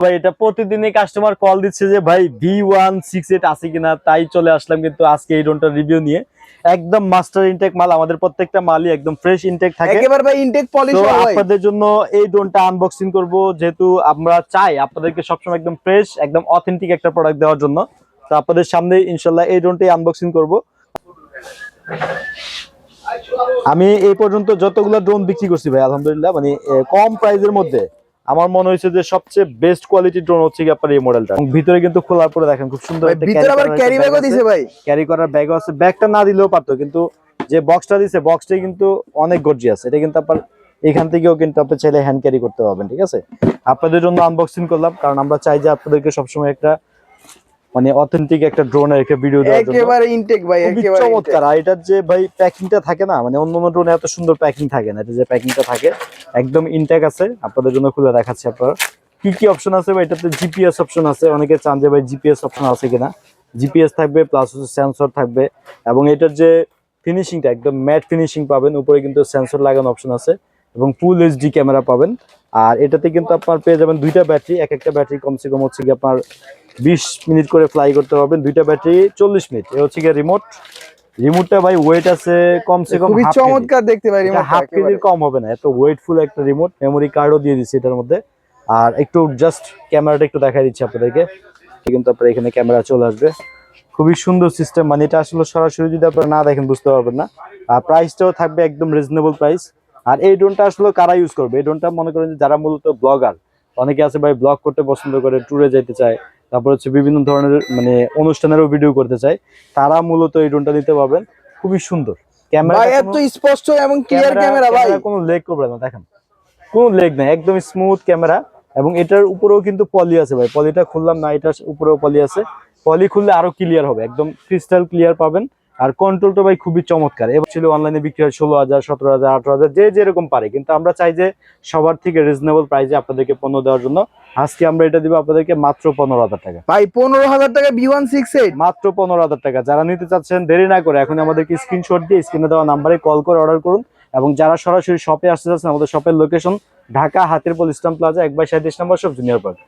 ভাই এটা প্রতিদিনই কাস্টমার কল দিচ্ছে যে ভাই ভি ওয়ান সিক্স এইট আছে কিনা? তাই চলে আসলাম কিন্তু আজকে এই ড্রোনটার রিভিউ নিয়ে। একদম মাস্টার ইনটেক মাল আমাদের প্রত্যেকটা মালই একদম ফ্রেশ ইনটেক থাকে। একেবারে ভাই ইনটেক পলিশ আপনাদের জন্য এই ড্রোনটা আনবক্সিং করব যেহেতু আমরা চাই আপনাদেরকে সবসময় একদম ফ্রেশ একদম অথেন্টিক একটা প্রোডাক্ট দেওয়ার জন্য। তো আপনাদের সামনে ইনশাল্লাহ এই ড্রোনটাই আনবক্সিং করব। আমি এই পর্যন্ত যতগুলো ড্রোন বিক্রি করছি ভাই আলহামদুলিল্লাহ মানে কম প্রাইসের মধ্যে। আমার মনে হয়েছে যে সবচেয়ে বেস্ট কোয়ালিটি ড্রোন হচ্ছে কি আপনার এই মডেলটা ভিতরে কিন্তু খোলার পরে দেখেন খুব সুন্দর ভিতরে আবার ক্যারি ব্যাগও দিছে ভাই। ক্যারি করার ব্যাগও আছে। ব্যাগটা না দিলেও পারতো কিন্তু যে বক্সটা দিছে বক্সটাই কিন্তু অনেক গর্জি আছে এটা কিন্তু আপনার এখান থেকেও কিন্তু আপনি চাইলে হ্যান্ড ক্যারি করতে পারবেন ঠিক আছে? আপনাদের জন্য আনবক্সিং করলাম কারণ আমরা চাই যে আপনাদেরকে সবসময় একটা মানে অথেন্টিক একটা ড্রোনের একটা ভিডিও দেওয়ার জন্য। একেবারে ইনটেক ভাই একেবারে চমৎকার। আর এটার যে ভাই প্যাকিংটা থাকে না মানে অন্য অন্য ড্রোনে এত সুন্দর প্যাকিং থাকে না এটা যে প্যাকিংটা থাকে একদম ইনটেক আছে। আপনাদের জন্য খুলে দেখাচ্ছি আপনারা। কি কি অপশন আছে ভাই? এটাতে জিপিএস অপশন আছে। অনেকে চান যে ভাই জিপিএস অপশন আছে কিনা। জিপিএস থাকবে প্লাস হচ্ছে সেন্সর থাকবে। এবং এটার যে ফিনিশিংটা একদম ম্যাট ফিনিশিং পাবেন উপরে কিন্তু সেন্সর লাগানো অপশন আছে। এবং ফুল এইচডি ক্যামেরা পাবেন। আর এটাতে কিন্তু আপনার পেয়ে যাবেন দুইটা ব্যাটারি এক একটা ব্যাটারি কমসে কম হচ্ছে কি আপনার বিশ মিনিট করে ফ্লাই করতে পারবেন দুইটা ব্যাটারি চল্লিশ মিনিট। এ হচ্ছে গিয়ে রিমোট রিমোটটা ভাই ওয়েট আছে কমসে কম খুবই চমৎকার দেখতে ভাই রিমোট হাফ কেজির কম হবে না এত ওয়েটফুল একটা রিমোট মেমোরি কার্ডও দিয়ে দিচ্ছে এটার মধ্যে। আর একটু জাস্ট ক্যামেরাটা একটু দেখাই দিচ্ছি আপনাদেরকে। কিন্তু আপনার এখানে ক্যামেরা চলে আসবে। খুবই সুন্দর সিস্টেম মানে এটা আসলে সরাসরি যদি আপনারা না দেখেন বুঝতে পারবেন না। আর প্রাইসটাও থাকবে একদম রিজনেবল প্রাইস আর এই ড্রোনটা আসলে কারা ইউজ করবে? এই ড্রোনটা মনে করেন যে যারা মূলত ব্লগার অনেকে আছে ভাই ব্লগ করতে পছন্দ করে ট্যুরে যেতে চায়। তারপর হচ্ছে বিভিন্ন ধরনের মানে অনুষ্ঠানেরও ভিডিও করতে চাই। তারা মূলত এই ড্রোনটা নিতে পাবেন খুবই সুন্দর। ক্যামেরা এত স্পষ্ট এবং ক্লিয়ার ক্যামেরা ভাই। কোনো লেগ করবে না দেখেন। কোনো লেগ নাই একদম স্মুথ ক্যামেরা। এবং এটার উপরেও কিন্তু পলি আছে ভাই। পলিটা খুললাম না এটার উপরেও পলি আছে। পলি খুললে আরও ক্লিয়ার হবে একদম ক্রিস্টাল ক্লিয়ার পাবেন। আর কন্ট্রোলটা ভাই খুবই চমৎকার। এবার ছিল অনলাইনে বিক্রি হয় ষোলো হাজার সতেরো হাজার আঠারো হাজার যে যেরকম পারে। কিন্তু আমরা চাই যে সবার থেকে রিজনেবল প্রাইসে আপনাদেরকে পণ্য দেওয়ার জন্য। আজকে আমরা এটা দিব আপনাদেরকে মাত্র পনেরো হাজার টাকা। ভাই পনেরো হাজার টাকা বি ওয়ান সিক্স এইট মাত্র পনেরো হাজার টাকা। যারা নিতে চাচ্ছেন দেরি না করে এখন আমাদেরকে স্ক্রিনশট দিয়ে স্ক্রিনে দেওয়া নাম্বারে কল করে অর্ডার করুন। এবং যারা সরাসরি শপে আসতে চাচ্ছেন আমাদের শপের লোকেশন ঢাকা হাতিরপল ইসলাম প্লাজা এক বাই সাঁত্রিশ নম্বর সব জুনিয়র পার্ক